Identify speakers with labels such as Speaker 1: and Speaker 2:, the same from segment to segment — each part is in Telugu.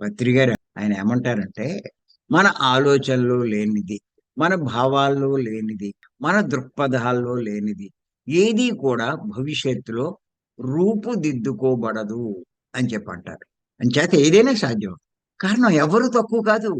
Speaker 1: పత్రి గారు ఆయన ఏమంటారంటే మన ఆలోచనలు లేనిది మన భావాల్లో లేనిది మన దృక్పథాల్లో లేనిది ఏది కూడా భవిష్యత్తులో రూపుదిద్దుకోబడదు అని చెప్పంటారు. అని అంచేత ఏదైనా సాధ్యం. కారణం ఎవరు తక్కువ కాదు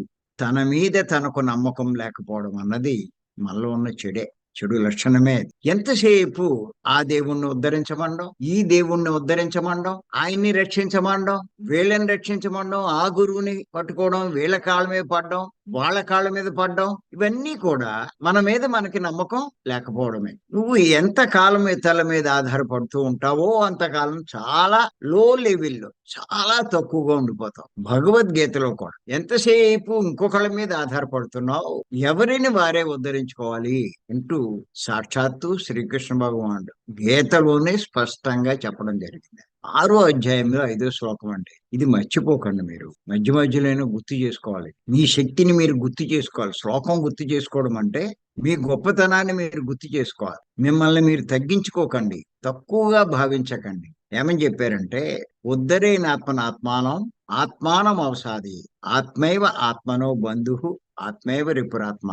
Speaker 1: తన మీద తనకు నమ్మకం లేకపోవడం అన్నది మనలో ఉన్న చెడే. చెడు లక్షణమే. ఎంతసేపు ఆ దేవుణ్ణి ఉద్ధరించమండం? ఈ దేవుణ్ణి ఉద్ధరించమండం? ఆయన్ని రక్షించమండం? వీళ్ళని రక్షించమండం? ఆ గురువుని పట్టుకోవడం? వీళ్ళ కాళ్ళ మీద పడడం? వాళ్ళ కాళ్ళ మీద పడ్డం? ఇవన్నీ కూడా మన మీద మనకి నమ్మకం లేకపోవడమే. నువ్వు ఎంత కాలం ఇతరుల మీద ఆధారపడుతూ ఉంటావో అంతకాలం చాలా లో లెవెల్లో చాలా తక్కువగా ఉండిపోతావు. భగవద్గీతలో కూడా. ఎంతసేపు ఇంకొకళ్ళ మీద ఆధారపడుతున్నావు? ఎవరిని వారే ఉద్ధరించుకోవాలి? అంటూ సాక్షాత్తు శ్రీకృష్ణ భగవానుడు గీతలోనే స్పష్టంగా చెప్పడం జరిగింది. ఆరో అధ్యాయంలో ఐదో శ్లోకం అండి. ఇది మర్చిపోకండి మీరు. మధ్య మధ్యలోనే గుర్తు చేసుకోవాలి. మీ శక్తిని మీరు గుర్తు చేసుకోవాలి. శ్లోకం గుర్తు చేసుకోవడం అంటే మీ గొప్పతనాన్ని మీరు గుర్తు చేసుకోవాలి. మిమ్మల్ని మీరు తగ్గించుకోకండి. తక్కువగా భావించకండి. ఏమని చెప్పారంటే ఉద్ధరేణ ఆత్మన ఆత్మానం ఆత్మానం అవసాది. ఆత్మైవ ఆత్మనో బంధు ఆత్మైవ రిపురాత్మ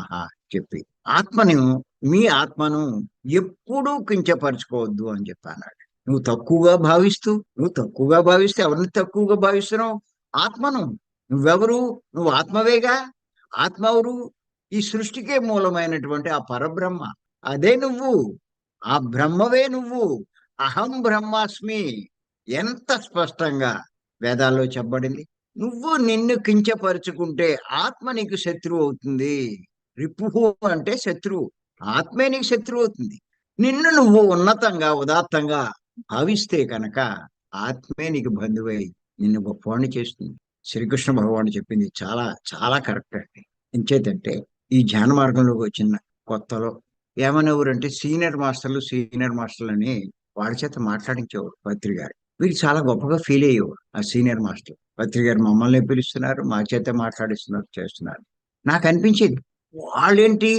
Speaker 1: చెప్పి ఆత్మను మీ ఆత్మను ఎప్పుడూ కించపరచుకోవద్దు అని చెప్పాను నువ్వు తక్కువగా భావిస్తూ నువ్వు తక్కువగా భావిస్తే ఎవరిని తక్కువగా భావిస్తున్నావు? ఆత్మను. నువ్వెవరు? నువ్వు ఆత్మవేగా? ఆత్మ ఎవరు? ఈ సృష్టికే మూలమైనటువంటి ఆ పరబ్రహ్మ. అదే నువ్వు. ఆ బ్రహ్మవే నువ్వు. అహం బ్రహ్మాస్మి. ఎంత స్పష్టంగా వేదాల్లో చెప్పబడింది. నువ్వు నిన్ను కించపరుచుకుంటే ఆత్మ నీకు శత్రువు అవుతుంది. రిపుహు అంటే శత్రువు. ఆత్మే నీకు శత్రువు అవుతుంది. నిన్ను నువ్వు ఉన్నతంగా ఉదాత్తంగా భావిస్తే కనుక ఆత్మే నీకు బంధువై నిన్ను గొప్పవాణ్ణి చేస్తుంది. శ్రీకృష్ణ భగవాన్ చెప్పింది చాలా చాలా కరెక్ట్ అండి. ఎంచేతంటే ఈ ధ్యాన మార్గంలోకి వచ్చిన కొత్తలో ఏమనేవారంటే సీనియర్ మాస్టర్లు సీనియర్ మాస్టర్లు అని వాడి చేత మాట్లాడించేవారు పత్రి గారు. వీరు చాలా గొప్పగా ఫీల్ అయ్యేవారు ఆ సీనియర్ మాస్టర్. పత్రి గారు మమ్మల్ని పిలుస్తున్నారు మా చేత మాట్లాడిస్తున్నారు చేస్తున్నారు. నాకు అనిపించేది వాళ్ళేంటి?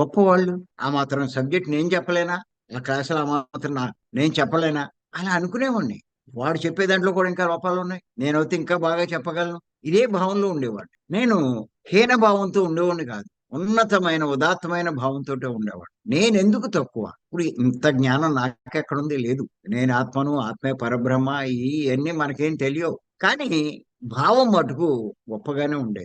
Speaker 1: గొప్ప వాళ్ళు. ఆ మాత్రం సబ్జెక్ట్ నేను చెప్పలేనా? ఆ క్లాసులు ఆ మాత్రం నేను చెప్పలేనా? అలా అనుకునేవాడిని. వాడు చెప్పే దాంట్లో కూడా ఇంకా లోపాలు ఉన్నాయి. నేనైతే ఇంకా బాగా చెప్పగలను. ఇదే భావంలో ఉండేవాడు నేను హీన భావంతో ఉండేవాడిని కాదు. ఉన్నతమైన ఉదాత్తమైన భావంతో ఉండేవాడు నేను ఎందుకు తక్కువ? ఇప్పుడు ఇంత జ్ఞానం నాకెక్కడుంది? లేదు. నేను ఆత్మను ఆత్మే పరబ్రహ్మ ఇవన్నీ మనకేం తెలియవు. కానీ భావం మటుకు గొప్పగానే ఉండేది.